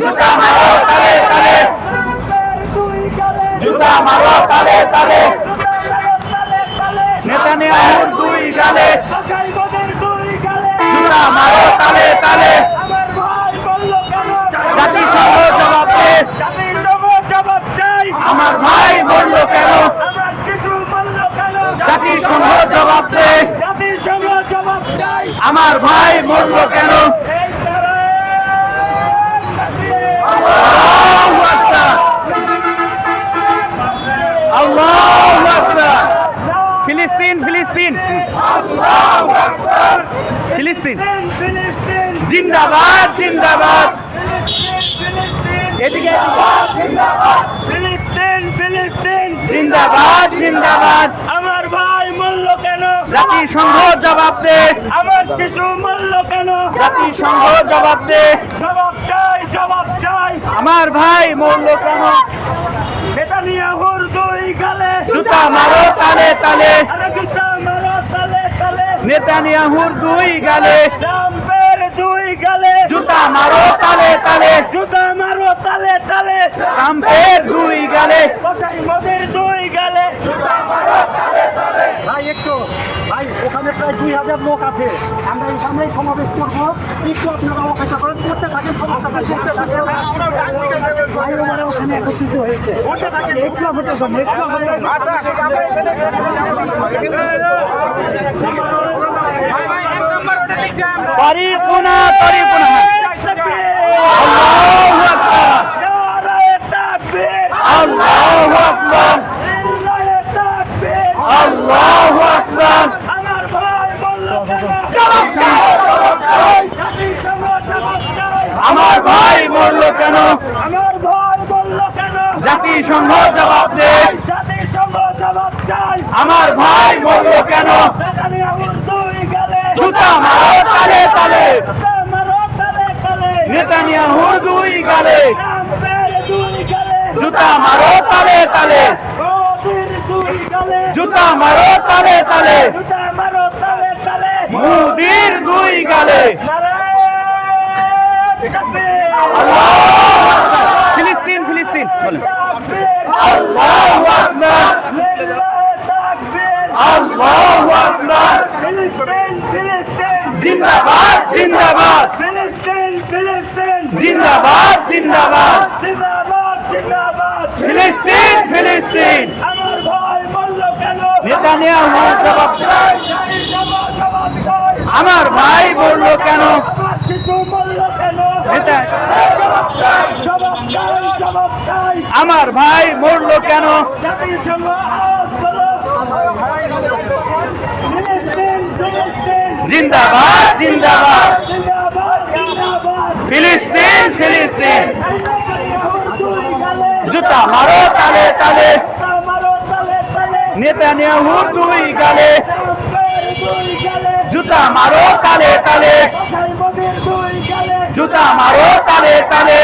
জুতা মারো, তালে তালে। চাই আমার ভাই বলল কেন বলল জাতিসংঘ জবাব। দে জাতিসংঘ জবাব। আমার ভাই মরল কেন এই তারা আল্লাহু আকবার আল্লাহু আকবার ফিলিস্তিন ফিলিস্তিন ফিলিস্তিন। জিন্দাবাদ জিন্দাবাদ। এদিকে জিন্দাবাদ। জিন্দাবাদ। আমার ভাই মূল্য কেন? জাতিসংঘ জবাব দে। আমার কিছু মূল্য কেন? জাতিসংঘ জবাব দে। জবাব চাই জবাব চাই। আমার ভাই মরল কেন? নেতানিয়াহুর দুই গালে। জুতা মারো তালে তালে আরে জুতা মারো তালে তালে নেতানিয়াহুর দুই গালে। ট্রাম্পের দুই গালে। জুতা মারো তালে তালে। জুতা মারো তালে তালে। ট্রাম্পের দুই গালে। কোথায় মোদের দুই গালে। ভাই একটু। ভাই ওখানে প্রায় দুই হাজার লোক আছে। আমরা এই সামনেই সমাবেশ করব। একটু আপনারা অপেক্ষা করেন। করতে থাকেন সমস্যা করতে থাকেন। ভাই ওনারা ওখানে একত্রিত হয়েছে। একটু অপেক্ষা করেন একটু অপেক্ষা আল্লাহু আকবার। আল্লাহু আমার ভাই বলল কেন আমার ভাই বলল জবাব দে জাতিসংঘ জবাব চাই আমার ভাই মরল কেন? জুতা মারো তালে তালে জুতা মারো তালে তালে নেতানিয়াহুর দুই গালে ট্রাম্পের দুই গালে জুতা মারো তালে তালে। জুতা মারো তালে তালে। মুদির দুই গালে। ফিলিস্তিন ফিলিস্তিন বলেন আল্লাহু আকবার। জিন্দাবাদ জিন্দাবাদ জিন্দাবাদ। জিন্দাবাদ জিন্দাবাদ। ফিলিস্তিন ফিলিস্তিন। নেতানিয়াহু জবাব। আমার ভাই বলল, কেন? আমার ভাই মরল কেন? জিন্দাবাদ জিন্দাবাদ। ফিলিস্তিন ফিলিস্তিন। জুতা মারো তালে তালে। নেতা নেহুর দুই গালে। জুতা মারো তালে তালে। জুতা মারো তালে তালে।